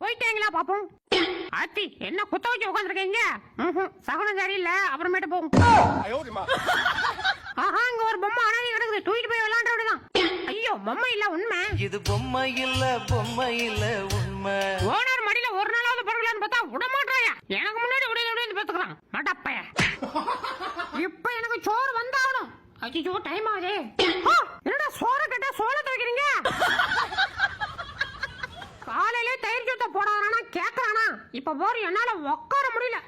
போயிட்டீங்களா பாப்போம்? ஆத்தி என்ன குத்த வச்சு உட்காந்துருக்கீங்க சகுனம் சரியில்லை அப்புறமேட்டு போகும் ஆஹா இங்க ஒரு பொம்மை அனாதி கிடக்குது தூக்கிட்டு போய் விளையாண்ட விடுதான் ஐயோ பொம்மை இல்ல உண்மை. இது பொம்மை இல்ல பொம்மை இல்ல உண்மை. ஓனர் மடியில ஒரு நாளாவது படுக்கலான்னு பார்த்தா விட மாட்டாயா? எனக்கு முன்னாடி விடையில விடையில பார்த்துக்கலாம். மட்டப்பைய இப்ப எனக்கு சோறு வந்தாகணும். அச்சோ டைம் ஆகுது. என்னடா சோற கேட்டா சோள துவைக்கிறீங்க இப்ப போற என்னால உட்கார முடியல.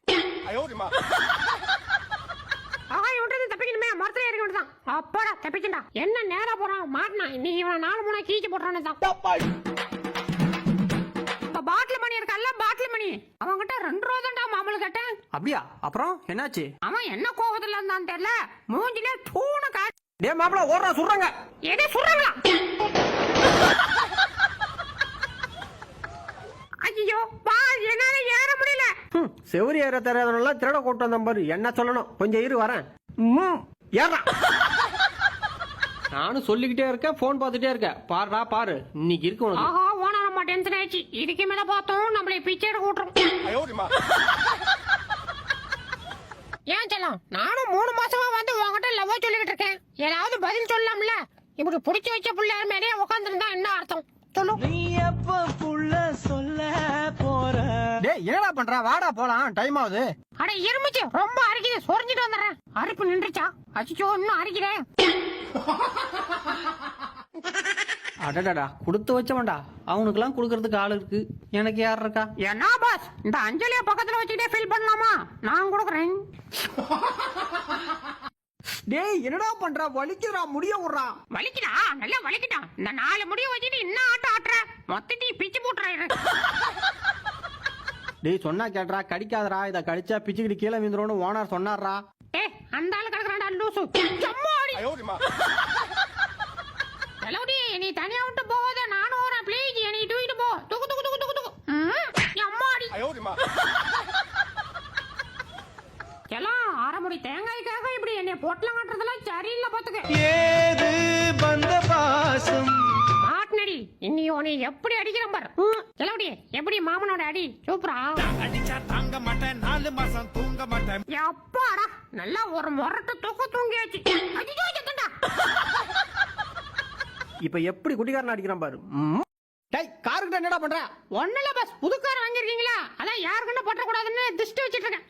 ஆஹா இவன்ட்டு தப்பிக்கணுமே. மரத்துல ஏறிக்க வேண்டியதான் அப்பாடா தப்பிச்சுண்டா என்ன நேரா போறான் மாட்டினா. நீ இவன் நாலு மூணா கீச்சு போட்டுறானே தான். இப்ப பாட்டில் மணி இருக்கல்ல பாட்டில் மணி. அவன்கிட்ட ரெண்டு ரூபா தான்டா மாமூல் கேட்டேன். அப்படியா? அப்புறம் என்னாச்சு? அவன் என்ன கோவத்துல இருந்தான்னு தெரியல. மூஞ்சில தூண கா டே மாப்பிள ஓடுறா சுடுறாங்க. எதை சொல்றாங்களா ஐயோ பா என்னால ஏற முடியல ஹம், செவுரி ஏற தெரியாதவனெல்லாம் திருட கூட்டு வந்த பாரு. என்ன சொல்லணும்? கொஞ்சம் இரு வரேன். ம், ஏறுடா. நானும் சொல்லிக்கிட்டே இருக்கேன் போன் பார்த்துட்டே இருக்கேன். பாருடா பாரு. இன்னைக்கு இருக்கு உனக்கு. ஆஹா ஓனர் அம்மா டென்ஷன் ஆயிடுச்சு. இதுக்கு மேல பார்த்தோம் நம்மளை பிச்சை எடுக்க விட்டுரும் ஏன் செல்லம்? நானும் மூணு மாசமா வந்து உன்கிட்ட லவ் சொல்லிக்கிட்டு இருக்கேன். ஏதாவது பதில் சொல்லலாம்ல? இப்படி பிடிச்சி வச்ச பிள்ளையார் மேலே உட்காந்துருந்தா என்ன அர்த்தம்? சொல்லு. பண்ற? வாடா போலாம். டைம் ஆகுது. அட எருமிச்சு ரொம்ப அரிக்குது. சொரிஞ்சிட்டு வந்துடுறேன் அரிப்பு நின்றுச்சா? அச்சிச்சோ இன்னும் அரிக்கிறேன் அடடடா கொடுத்து வச்சவன்டா. அவனுக்கெல்லாம் கொடுக்கறதுக்கு ஆள் இருக்கு. எனக்கு யார் இருக்கா? என்ன பாஸ் இந்த அஞ்சலிய பக்கத்துல வச்சுக்கிட்டே ஃபீல் பண்ணலாமா? நான் கொடுக்குறேன். டேய் என்னடா பண்ற? வலிக்குறா முடிய விடுறா. வலிக்குதா? நல்லா வலிக்குதா? இந்த நாலு முடிய வச்சுட்டு இன்னும் ஆட்டம் ஆட்டுற. மொத்தத்தையும் பிச்சு போட்டுறாரு டேய் சொன்னா கேட்றா கடிக்காதடா இத கடிச்சா பிச்சுக்கிட்டு கீழே விந்துரும்னு ஓனர் சொன்னார்ரா ஏ அந்த ஆளு கிடக்குறான்டா லூசு. சம்மாடி செலவுடி நீ தனியா விட்டு போகாத நானும் வரேன். ப்ளீஸ் என்னை தூக்கிட்டு போ. துக்கு துக்கு துக்கு துக்கு துக்கு. ம், அம்மாடி எல்லாம் அரைமுடி தேங்காய்க்காக இப்படி என்னை பொட்டலம் கட்டுறதெல்லாம் சரியில்லை பாத்துக்க ஏது பந்த பாசம்? இன்னி உன்னை எப்படி அடிக்கிறேன் பாரு. செலவுடி எப்படி மாமனோட அடி? சூப்பரா. அடிச்சா தாங்க மாட்டேன் நாலு மாசம் தூங்க மாட்டேன். எப்பாடா நல்லா ஒரு முரட்டு தூக்க தூங்கியாச்சு. இப்ப எப்படி குட்டிக்காரன் அடிக்கிறான் பாரு. ம். டேய் காருக்கிட்ட என்னடா பண்ற? ஒண்ணுல பஸ் புது கார் வாங்கிருக்கீங்களா அதான் யாருக்குன்னு பற்றக்கூடாதுன்னு திஷ்டி வச்சிட்டு இருக்கேன்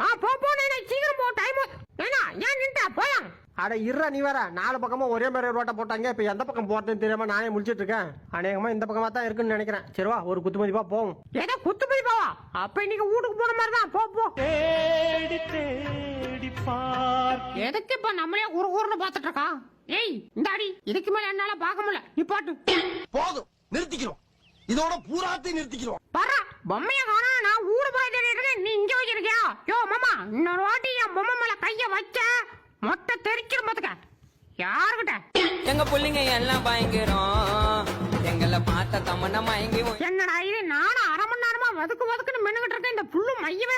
ஆ போ போ நானே சீக்கிரம் போ டைம் ஏன்னா ஏன் நின்ட்டா போயா அட இருடா நீ வேற. நாலு பக்கமா ஒரே மாதிரி ரோட்டை போட்டாங்க. இப்ப எந்த பக்கம் போறதுன்னு தெரியாம நானே முடிச்சிட்டு இருக்கேன். அநேகமா இந்த பக்கமா தான் இருக்குன்னு நினைக்கிறேன். சரி வா ஒரு குத்து மதிப்பா போவோம். ஏதோ குத்து போய் போவா அப்ப இன்னைக்கு வீட்டுக்கு போன மாதிரி தான். போ போ. எதுக்கு இப்ப நம்மளே குறு குறுன்னு பாத்துட்டு இருக்கா? ஏய் இந்த அடி இதுக்கு மேல என்னால பார்க்க முடியல. நீ பாட்டு. போதும். நிறுத்திக்கிறோம் இதோட பூராத்தையும் நிறுத்திக்கிறோம் பரா பொம்மைய காணா நான் ஊரு போய் இருக்கேன். நீ இங்க வச்சிருக்கியா யோ மாமா இன்னொரு வாட்டி என் பொம்மை மேல கைய வச்ச மொட்டை தெரிச்சிரும் பாத்துக்க யாருகிட்ட எங்க புள்ளைங்க எல்லாம் பயங்கரம். எங்களை பார்த்த தமன்னா மயங்கி என்னடா இது? நானும் அரை மணி நேரமா வதுக்கு வதுக்குன்னு மென்னுகிட்டு இருக்கேன். இந்த புல்லு மையவே